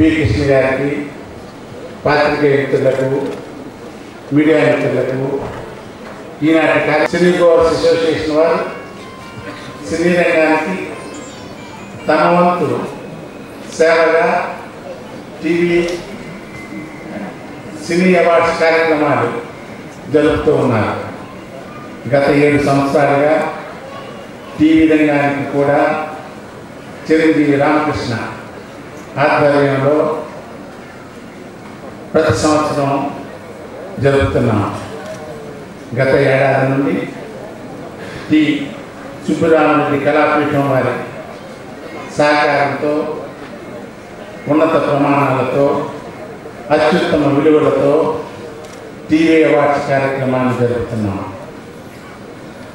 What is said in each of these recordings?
B Krishna గారికి పాత్రికేయ మిత్రులకు మీడియా మిత్రులకు ఈనాటి సినీ గోవర్స్ అసోసియేషన్ వారు సినీ రంగానికి తమ వంతు సేవగా టీవీ సినీ అవార్డ్స్ కార్యక్రమాలు జరుపుతూ ఉన్నారు. గత ఏడు సంవత్సరాలుగా టీవీ రంగానికి కూడా చిరంజీవి రామకృష్ణ ఆధ్వర్యంలో ప్రతి సంవత్సరం జరుపుతున్నాం గత ఏడాది నుండి టి సుబ్బరామరెడ్డి కళాపీఠం వారి సహకారంతో ఉన్నత ప్రమాణాలతో అత్యుత్తమ విలువలతో టీవీ అవార్డ్స్ కార్యక్రమాన్ని జరుపుతున్నాం.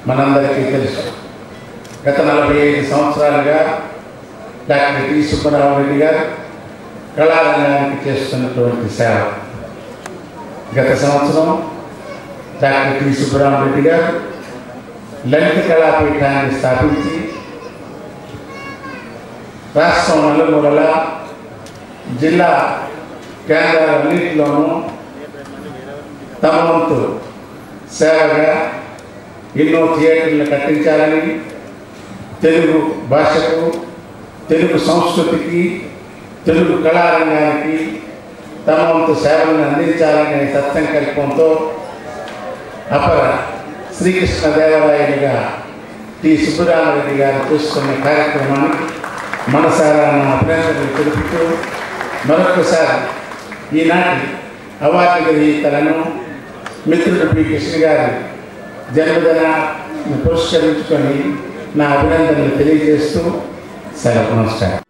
మనందరికీ తెలుసు. గత నలభై ఐదు సంవత్సరాలుగా డాక్టర్ టి సుబ్బరామరెడ్డి గారు కళారంగానికి చేస్తున్నటువంటి సేవ. గత సంవత్సరం డాక్టర్ టి సుబ్బరామరెడ్డి గారు లలిత కళాపీఠాన్ని స్థాపించి రాష్ట్రం నలుమూలల జిల్లా కేంద్రాలన్నింటిలోనూ తమ వంతు సేవగా ఎన్నో థియేటర్లు కట్టించాలని తెలుగు భాషకు తెలుగు సంస్కృతికి తెలుగు కళారంగానికి తమ వంతు సేవలను అందించాలనే సత్సంకల్పంతో అపర శ్రీకృష్ణ దేవాలయుడిగా టి. సుబ్బరామరెడ్డి గారు చూసుకున్న కార్యక్రమానికి మనసారా నా అభినందనలు తెలుపుతూ మరొకసారి ఈనాటి అవార్డు గ్రహీతలను మిత్రుడు పి. కృష్ణ గారి జన్మదిన పురస్కరించుకొని నా అభినందనలు తెలియజేస్తూ సెలవు నమస్కారం